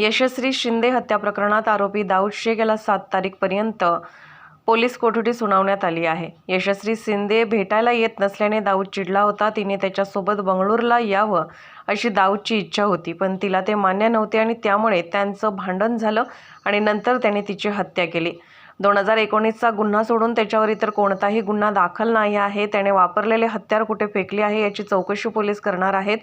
यशस्वी शिंदे हत्या प्रकरणात आरोपी दाऊद शेख याला सात तारीखपर्यंत पोलीस कोठडी सुनावण्यात आली आहे. यशस्वी शिंदे भेटायला येत नसल्याने दाऊद चिडला होता. तिने त्याच्यासोबत बंगळूरला यावं अशी दाऊदची इच्छा होती पण तिला ते मान्य नव्हते आणि त्यामुळे त्यांचं भांडण झालं आणि नंतर त्याने तिची हत्या केली. दोन हजार एकोणीसचा गुन्हा सोडून त्याच्यावर इतर कोणताही गुन्हा दाखल नाही आहे. त्याने वापरलेले हत्यार कुठे फेकले आहे याची चौकशी पोलीस करणार आहेत.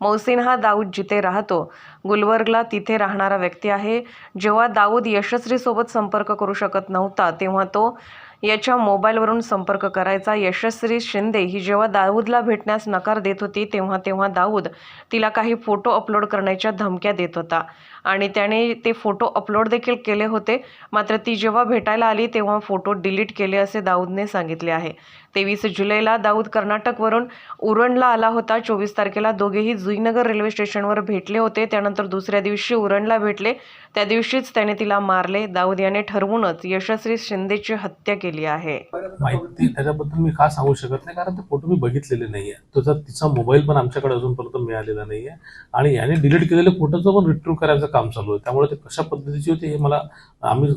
मौसिन हा दाऊद जिथे राहतो. गुलबर्गला तिथे राहणारा व्यक्ती आहे. जेव्हा दाऊद यशस्वीसोबत संपर्क करू शकत नव्हता तेव्हा तो याच्या मोबाईलवरून संपर्क करायचा. यशस्वी शिंदे ही जेव्हा दाऊदला भेटण्यास नकार देत होती तेव्हा तेव्हा दाऊद तिला काही फोटो अपलोड करण्याच्या धमक्या देत होता. आणि त्याने ते फोटो अपलोड देखील केले होते. मात्र ती जेव्हा भेटायला आली तेव्हा फोटो डिलीट केले असे दाऊदने सांगितले आहे. तेवीस जुलैला दाऊद कर्नाटकवरून उरणला आला होता. चोवीस तारखेला दोघेही जुईनगर रेल्वे स्टेशनवर भेटले होते. त्यानंतर दुसऱ्या दिवशी उरणला भेटले. त्या दिवशीच त्याने तिला मारले. दाऊद याने ठरवूनच यशस्वी शिंदेची हत्या केली आहे. माहिती त्याच्याबद्दल मी का सांगू शकत नाही कारण ते फोटो मी बघितलेले नाहीये. त्याचा तिचा मोबाईल पण आमच्याकडे अजूनपर्यंत मिळालेला नाहीये. आणि याने डिलीट केलेले फोटोचं पण रिट्रीव्ह करायचं काम चालू आहे. त्यामुळे ते कशा पद्धतीची होती हे मला आम्ही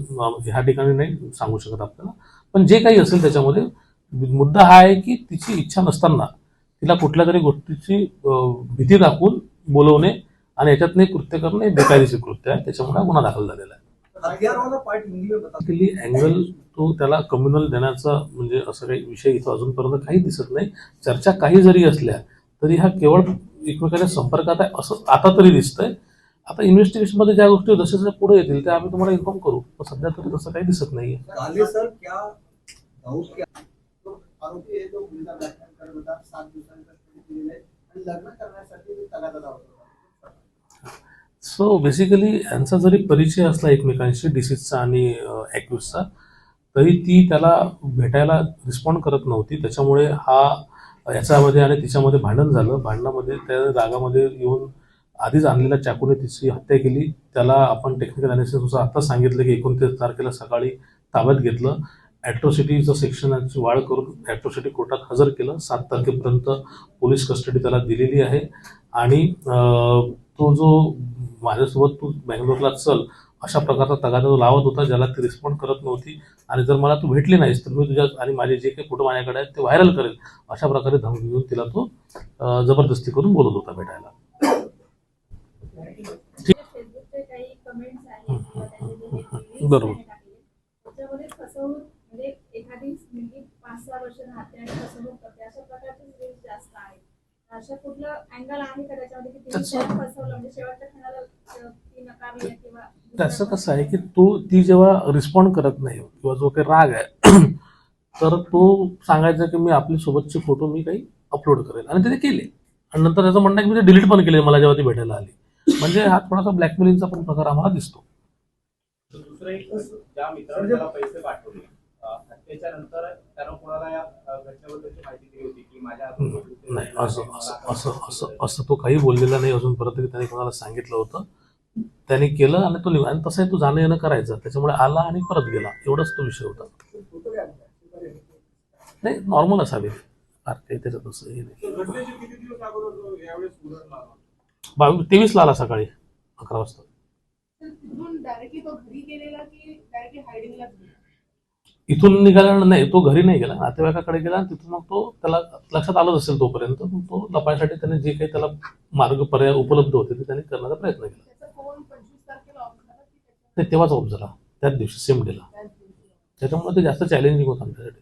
ह्या ठिकाणी नाही सांगू शकत आपल्याला. पण जे काही असेल त्याच्यामध्ये मुद्दा हा आहे की तिची इच्छा नसताना तिला कुठल्या तरी गोष्टीची भीती दाखवून बोलवणे आणि याच्यातनं एक कृत्य करणे हे बेकायदेशीर कृत्य आहे. त्याच्यामुळे गुन्हा दाखल झालेला आहे. बेसिकली अँगल तो त्याला कम्युनल देण्याचा म्हणजे असं काही विषय इथं अजूनपर्यंत काही दिसत नाही. चर्चा काही जरी असल्या तरी हा केवळ एकमेकांच्या संपर्कात आहे असं आता तरी दिसतंय. आता इन्व्हेस्टिगेशनमध्ये ज्या गोष्टी जसे जसे पुढे येतील त्या आम्ही तुम्हाला इन्फॉर्म करू. पण सध्या तरी तसं काही दिसत नाहीये. लग्न करण्यासाठी मी तगादा लावत होता सो बेसिकली यांचा जरी परिचय असला एकमेकांशी डिसीजचा आणि ॲक्युजचा तरी ती त्याला भेटायला रिस्पॉन्ड करत नव्हती. त्याच्यामुळे हा याच्यामध्ये आणि तिच्यामध्ये भांडण झालं. भांडणामध्ये त्या रागामध्ये येऊन आधीच आणलेल्या चाकूने तिची हत्या केली. त्याला आपण टेक्निकल अनालिसिसनुसार आत्ताच सांगितलं की एकोणतीस तारखेला सकाळी ताब्यात घेतलं. ॲट्रॉसिटीचं सेक्शनची वाढ करून ॲट्रॉसिटी कोर्टात हजर केलं. सात तारखेपर्यंत पोलीस कस्टडी त्याला दिलेली आहे. आणि तो जो माझ्यासोबत तू बँगलोरला चल अशा प्रकारचा तगादा तो लावत होता ज्याला ती रिस्पॉन्ड करत नव्हती. आणि जर मला तू भेटली नाहीस तर मी तुझ्या आणि माझे जे काही फोटो माझ्याकडे आहेत ते व्हायरल करेल. अशा प्रकारे धमकी देऊन तिला तो जबरदस्ती करून बोलत होता भेटायला. बरोबर. त्याने टाकले, त्याच्यामध्ये फसवणूक म्हणजे एखादी मुलगी पाच सहा वर्ष राहते आणि फसवणूक करते अशा प्रकारचे रील्स जास्त आहेत अशा कुठलं अँगल आहे का त्याच्यामध्ये की तिने फसवलं? म्हणजे शेवटच्या क्षणाला अं, ती नकारली आहे किंवा त्याचं कसं आहे की तो ती जेव्हा रिस्पॉन्ड करत नाही किंवा जो काही राग आहे तर तो सांगायचा की मी आपली सोबतचे फोटो मी काही अपलोड करेल. आणि ते केले. आणि नंतर त्याचं म्हणणं आहे की मी ते डिलीट पण केले मला जेव्हा ती भेटायला आली. म्हणजे हा थोडासा ब्लॅकमेलिंगचा पण प्रकार आम्हाला दिसतो. दुसरं एक ज्या मित्राने त्याला पैसे पाठवले अं, हत्येच्या नंतर त्यानं कोणाला या अं, घटनेबद्दलची माहिती दिली होती की माझ्या हातून हम्म, पैसे नाही मला असं असं असं असं असं तो काही बोललेला नाही अजूनपर्यंत की त्याने कोणाला सांगितलं होतं. त्याने केलं आणि तो निघा आणि तसंही तो जाणं येणं करायचं. त्याच्यामुळे आला आणि परत गेला. एवढाच तो विषय होता? नाही नॉर्मल असावे. काही त्याच्यात असं हे नाही? बावीस तेवीसला आला सकाळी अकरा वाजता. इथून निघाल्यानंतर नाही तो घरी नाही गेला. नातेवाईकाकडे गेला आणि तिथून मग तो त्याला लक्षात आलंच असेल तोपर्यंत. मग तो लपायसाठी त्याने जे काही त्याला मार्ग पर्याय उपलब्ध होते ते त्याने करण्याचा प्रयत्न केला. तेव्हाच ऑफ झाला. त्याच दिवशी सेम डेला त्याच्यामुळे ते जास्त चॅलेंजिंग होतं आमच्यासाठी.